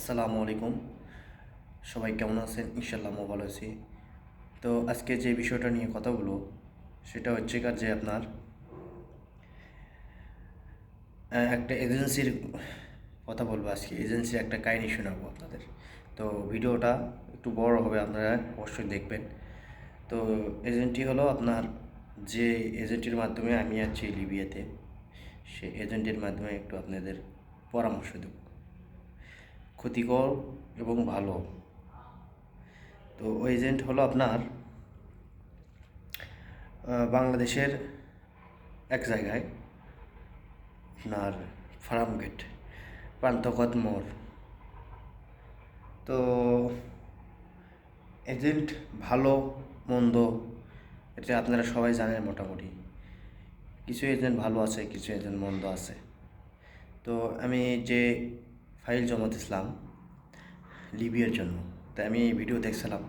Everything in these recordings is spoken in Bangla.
আসসালামু আলাইকুম। সবাই কেমন আছেন? ইনশাল্লাহ ভালো আছি। তো আজকে যে বিষয়টা নিয়ে কথা বলব, সেটা হচ্ছে কার যে আপনার একটা এজেন্সির কথা বলব আজকে। এজেন্সির একটা কাহিনী শোনাবো আপনাদের। তো ভিডিওটা একটু বড় হবে, আপনারা অবশ্যই দেখবেন। তো এজেন্টটি হলো আপনার যে এজেন্টের মাধ্যমে আমি আছি লিবিয়াতে সে এজেন্টের মাধ্যমে একটু আপনাদের পরামর্শ দেব। ক্ষতিকর এবং ভালো। তো এজেন্ট হলো আপনার বাংলাদেশের এক জায়গায় আপনার ফার্ম গেট, প্রান্তকত মোড়। তো এজেন্ট ভালো, মন্দ, এটা আপনারা সবাই জানেন মোটামুটি। কিছু এজেন্ট ভালো আছে, কিছু এজেন্ট মন্দ আছে। তো আমি যে ফাইল জমা ইসলাম লিবিয়ার জন্য। তাই আমি এই ভিডিও দেখছিলাম।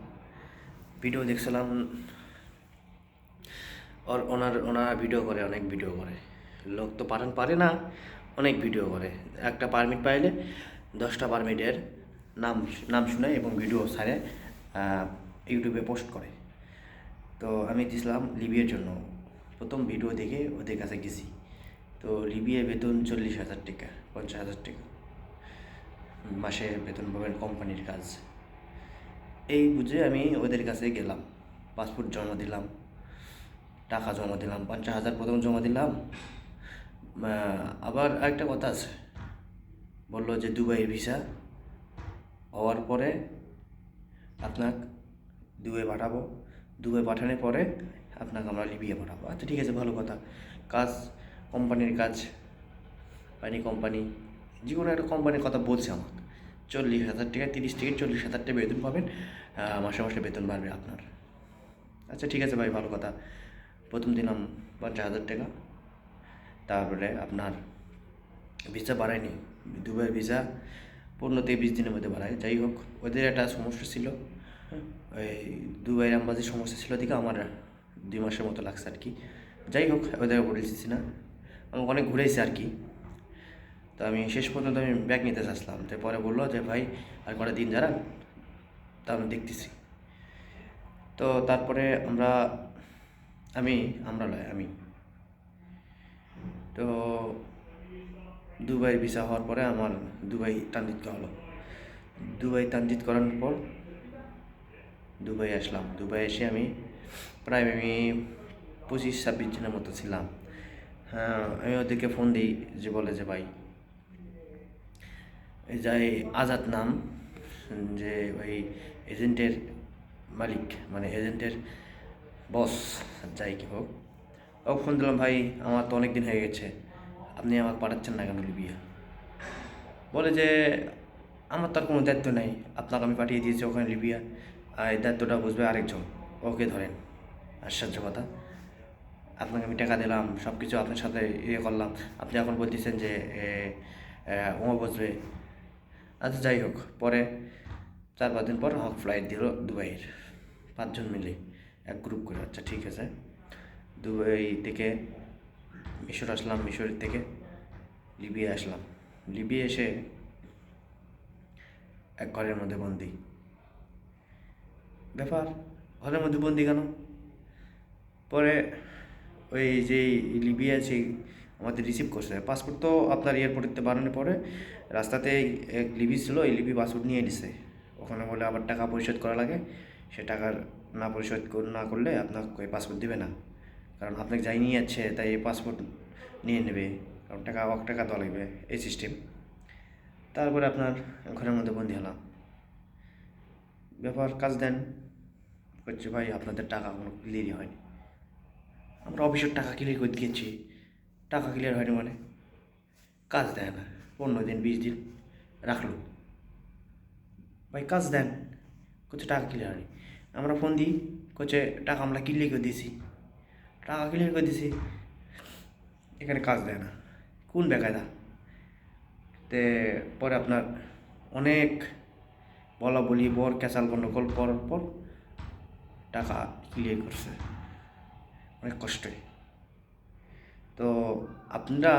ভিডিও দেখছিলাম, ওর ওনার, ওনারা ভিডিও করে, অনেক ভিডিও করে। লোক তো পারেন, পারে না, অনেক ভিডিও করে। একটা পারমিট পাইলে দশটা পারমিটের নাম নাম শুনে এবং ভিডিও ছাড়ে ইউটিউবে পোস্ট করে। তো আমি দিয়েছিলাম লিবিয়ার জন্য। প্রথম ভিডিও দেখে ওদের কাছে গেছি। তো লিবিয়া বেতন চল্লিশ হাজার টাকা, পঞ্চাশ হাজার টাকা। মাসে বেতন পাবেন কোম্পানির কাজ। এই বুঝে আমি ওদের কাছে গেলাম, পাসপোর্ট জমা দিলাম, টাকা জমা দিলাম, পঞ্চাশ হাজার প্রথম জমা দিলাম। আবার আরেকটা কথা আছে, বলল যে দুবাই ভিসা হওয়ার পরে আপনাকে দুবাই পাঠাবো। দুবাই পাঠানোর পরে আপনাকে আমরা লিবিয়া পাঠাবো। আচ্ছা ঠিক আছে, ভালো কথা। কাজ, কোম্পানির কাজ, পানি কোম্পানি। যে কোনো একটা কোম্পানির কথা বলছে আমাকে। চল্লিশ হাজার টাকা, তিরিশ থেকে চল্লিশ হাজার টাকা বেতন পাবেন মাসে মাসে বেতন বাড়বে আপনার। আচ্ছা ঠিক আছে ভাই, ভালো কথা। প্রথম দিলাম পঞ্চাশ হাজার টাকা। তারপরে আপনার ভিসা বাড়ায়নি, দুবাই ভিসা পনেরো থেকে বিশ দিনের মধ্যে বাড়ায়। যাই হোক, ওদের একটা সমস্যা ছিল। ওই দুবাইয়ের আমবাজির সমস্যা ছিল দিকে আমার দুই মাসের মতো লাগছে আর কি। যাই হোক, ওদের বলেছি না। আমি অনেক ঘুরেছি আর কি। তো আমি শেষ পর্যন্ত আমি ব্যাগ নিতে চাচ্ছিলাম। তো পরে বলল যে, ভাই, আর কটা দিন যারা, তা আমি দেখতেছি। তো তারপরে আমরা, আমি, আমরা লয় আমি। তো দুবাই ভিসা হওয়ার পরে আমার দুবাই ট্রানজিট হলো। দুবাই ট্রানজিট করার পর দুবাই আসলাম। দুবাই এসে আমি প্রায় আমি পঁচিশ, ছাব্বিশ জনের মতো ছিলাম। হ্যাঁ আমি ওদেরকে ফোন দিই যে, বলে যে, ভাই যাই আজাদ নাম, যে ওই এজেন্টের মালিক মানে এজেন্টের বস, যাই কি হোক। ও ফোন দিলাম, ভাই, আমার তো অনেক দিন হয়ে গেছে। আপনি আমাকে পাঠাচ্ছেন না কেন লিবিয়া? বলে যে, আমার তার কোনো দায়িত্ব নেই। আপনাকে আমি পাঠিয়ে দিয়েছি ওখানে লিবিয়া। আর এই দায়িত্বটা বুঝবে আরেকজন। ওকে ধরেন। আশ্চর্য কথা। আপনাকে আমি টাকা দিলাম সব কিছু আপনার সাথে ইয়ে করলাম। আপনি এখন বলতেছেন যে ও বসবে আচ্ছা যাই হোক, পরে চার পাঁচ দিন পর হক ফ্লাইট দিল দুবাইয়ের। পাঁচজন মিলে এক গ্রুপ করে। আচ্ছা ঠিক আছে। দুবাই থেকে মিশর আসলাম মিশর থেকে লিবিয়া আসলাম। লিবিয়া এসে এক ঘরের মধ্যে বন্দি। ব্যাপার, ঘরের মধ্যে বন্দি কেন? পরে ওই যে লিবিয়া আছে আমাদের রিসিভ করছে। পাসপোর্ট তো আপনার এয়ারপোর্টে বানানোর পরে রাস্তাতে এক লিবি ছিল এই লিবি পাসপোর্ট নিয়ে নিছে। ওখানে বলে আবার টাকা পরিশোধ করা লাগে, সে টাকার না পরিশোধ না করলে আপনাকে পাসপোর্ট দেবে না। কারণ আপনাকে যাই নিয়ে যাচ্ছে, তাই এই পাসপোর্ট নিয়ে নেবে। কারণ টাকা অক টাকা দেওয়া লাগবে এই সিস্টেম তারপরে আপনার ঘরের মধ্যে বন্দি হলাম। ব্যাপার, কাজ দেন। করছে ভাই, আপনাদের টাকা কোনো ক্লিয়ারই হয়নি। আমরা অফিসের টাকা ক্লিয়ার করে দিয়েছি। টাকা ক্লিয়ার হয়নি মানে। কাজ দেয় না। পনেরো দিন, বিশ দিন রাখল। ভাই, কাজ দেন। করছে টাকা ক্লিয়ার হয়নি। আমরা ফোন দিই করছে টাকা আমরা ক্লিয়ার করে দিয়েছি। টাকা ক্লিয়ার করে দিয়েছি। এখানে কাজ দেয় না। কোন বেকায়দা? তে পরে আপনার অনেক বলা বলি, বর ক্যাসাল গন্ডগোল করার পর টাকা ক্লিয়ার করছে। অনেক কষ্টে। তো আপনারা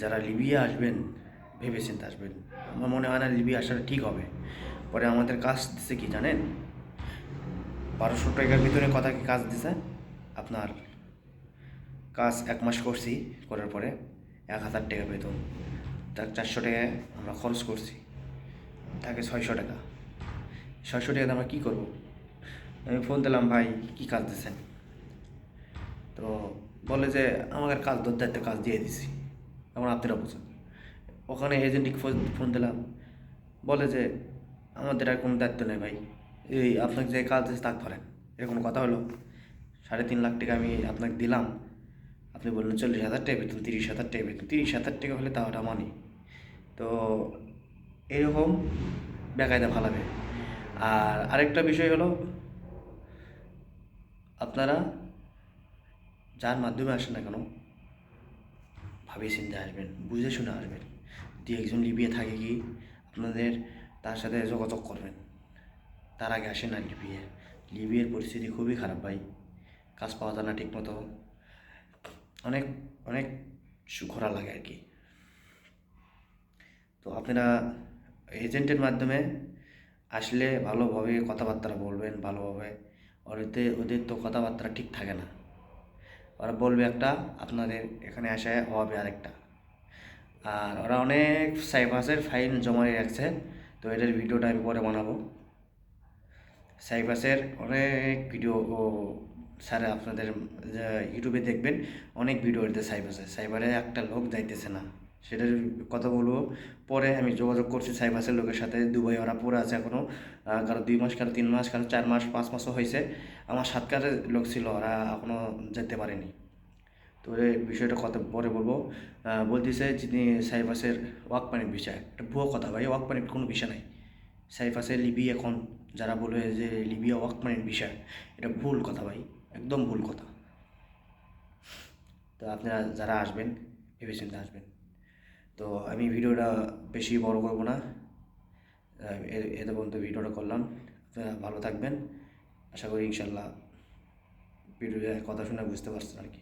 যারা লিবিয়া আসবেন ভেবে চিন্তে আসবেন, আমার মনে হয় না লিবি আসাটা ঠিক হবে। পরে আমাদের কাজ দিচ্ছে কি জানেন? বারোশো টাকার ভিতরে কথা কি কাজ দিছে? আপনার কাজ এক মাস করছি, করার পরে এক হাজার টাকা বেতন তার চারশো টাকা আমরা খরচ করছি। তাকে ছয়শো টাকা। ছয়শো টাকাতে আমরা কী করব? আমি ফোন দিলাম, ভাই, কী কাজ দিচ্ছেন তো বলে যে, আমাকে কাজ দর দায়িত্ব কাজ দিয়ে দিছি এখন আপনারা বুঝুন ওখানে এজেন্টকে ফোন দিলাম। বলে যে, আমাদের আর কোনো দায়িত্ব নেই ভাই। এই আপনাকে যে কাজ দিচ্ছে তাক ধরেন এরকম কথা হলো? সাড়ে তিন লাখ টাকা আমি আপনাকে দিলাম। আপনি বললেন, চল্লিশ হাজার টাকা বেতন, তিরিশ হাজার টাকা বেতন। তিরিশ হাজার টাকা হলে ওটা মানি তো এরকম বেকায়দা ভালাবে আর আরেকটা বিষয় হলো, আপনারা যার মাধ্যমে আসেন না কেন, ভাবে চিন্তে আসবেন, বুঝে শুনে আসবেন। যদি একজন লিবিয়ে থাকে কি, আপনাদের তার সাথে যোগাযোগ করবেন। তার আগে আসেন না লিবিয়ে লিবিয়ের পরিস্থিতি খুবই খারাপ ভাই। কাজ পাওয়া যায় না ঠিক মতো অনেক অনেক সুখরা লাগে আর কি। তো আপনারা এজেন্টের মাধ্যমে আসলে ভালোভাবে কথাবার্তা বলবেন, ভালোভাবে। ওদের ওদের তো কথাবার্তা ঠিক থাকে না। ওরা বলবে একটা, আপনাদের এখানে আসে হবে আরেকটা। আর ওরা অনেক সাইফাসের ফাইল জমা রাখছে, তো এটার ভিডিওটা আমি পরে বানাবো। সাইফাসের অনেক ভিডিও স্যার আপনাদের ইউটিউবে দেখবেন, অনেক ভিডিও এতে সাইবাসে সাইবারে একটা লোক যাইতেছে না। সেটার কথা বলব। পরে আমি যোগাযোগ করছি সাইবাসের লোকের সাথে। দুবাই ওরা পড়ে আছে এখনও কারও দুই মাস, কারও তিন মাস, কারও চার মাস, পাঁচ মাসও হয়েছে। আমার সাতকারের লোক ছিল, ওরা এখনও যেতে পারেনি। তো এই বিষয়টা কত পরে বলব। বলতেছে যিনি সাইবাসের ওয়াক পানির বিষয়। এটা ভুয়ো কথা ভাই ওয়াক পানির কোনো বিষয় নাই। সাইফাসের লিবি এখন যারা বলে যে লিবিয়া ওয়াক পানির বিষয়, এটা ভুল কথা ভাই, একদম ভুল কথা। তো আপনারা যারা আসবেন ভেবে চিন্তে আসবেন। তো আমি ভিডিওটা বেশি বড় করব না। এতে পর্যন্ত ভিডিওটা করলাম। ভালো থাকবেন। আশা করি ইনশাল্লাহ ভিডিওটা কথা শুনে বুঝতে পারছেন আর কি।